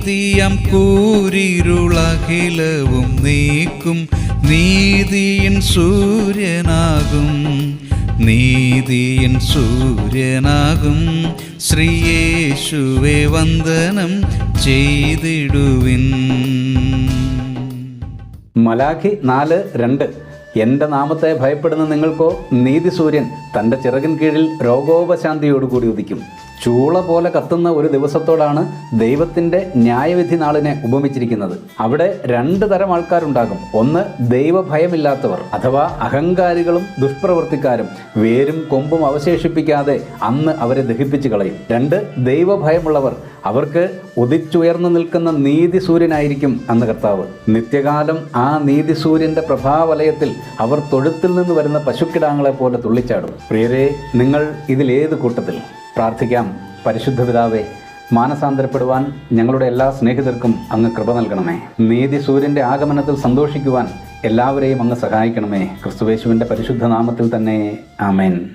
നീതിയം കൂരിരുളകിലവും നീക്കും നീതിയിൻ സൂര്യനാകും. നീതിയിൻ സൂര്യനാകും. ശ്രീയേശുവെ വന്ദനം ചെയ്തിടുവിൻ. മലാഖി നാല് രണ്ട്. എന്റെ നാമത്തെ ഭയപ്പെടുന്ന നിങ്ങൾക്കോ നീതി സൂര്യൻ തന്റെ ചിറകിൻ കീഴിൽ രോഗോപശാന്തിയോടുകൂടി ഉദിക്കും. ചൂള പോലെ കത്തുന്ന ഒരു ദിവസത്തോടാണ് ദൈവത്തിന്റെ ന്യായവിധി നാളിനെ ഉപമിച്ചിരിക്കുന്നത്. അവിടെ രണ്ട് തരം ആൾക്കാരുണ്ടാകും. ഒന്ന് ദൈവഭയമില്ലാത്തവർ അഥവാ അഹങ്കാരികളും ദുഷ്പ്രവർത്തിക്കാരും വേരും കൊമ്പും അവശേഷിപ്പിക്കാതെ അന്ന് അവരെ ദഹിപ്പിച്ചു കളയും. രണ്ട് ദൈവഭയമുള്ളവർ അവർക്ക് ഉദിച്ചുയർന്നു നിൽക്കുന്ന നീതി സൂര്യനായിരിക്കും അന്ന് കർത്താവ്. നിത്യകാലം ആ നീതി സൂര്യന്റെ പ്രഭാവലയത്തിൽ അവർ തൊഴുത്തിൽ നിന്ന് വരുന്ന പശുക്കിടാങ്ങളെ പോലെ തുള്ളിച്ചാടും. പ്രിയരെ നിങ്ങൾ ഇതിലേത് കൂട്ടത്തിൽ? പ്രാർത്ഥിക്കാം. പരിശുദ്ധ പിതാവേ മാനസാന്തരപ്പെടുവാൻ ഞങ്ങളുടെ എല്ലാ സ്നേഹിതർക്കും അങ്ങ് കൃപ നൽകണമേ. നീതി സൂര്യന്റെ ആഗമനത്തിൽ സന്തോഷിക്കുവാൻ എല്ലാവരെയും അങ്ങ് സഹായിക്കണമേ. ക്രിസ്തുവേശുവിന്റെ പരിശുദ്ധ നാമത്തിൽ തന്നെ. ആമേൻ.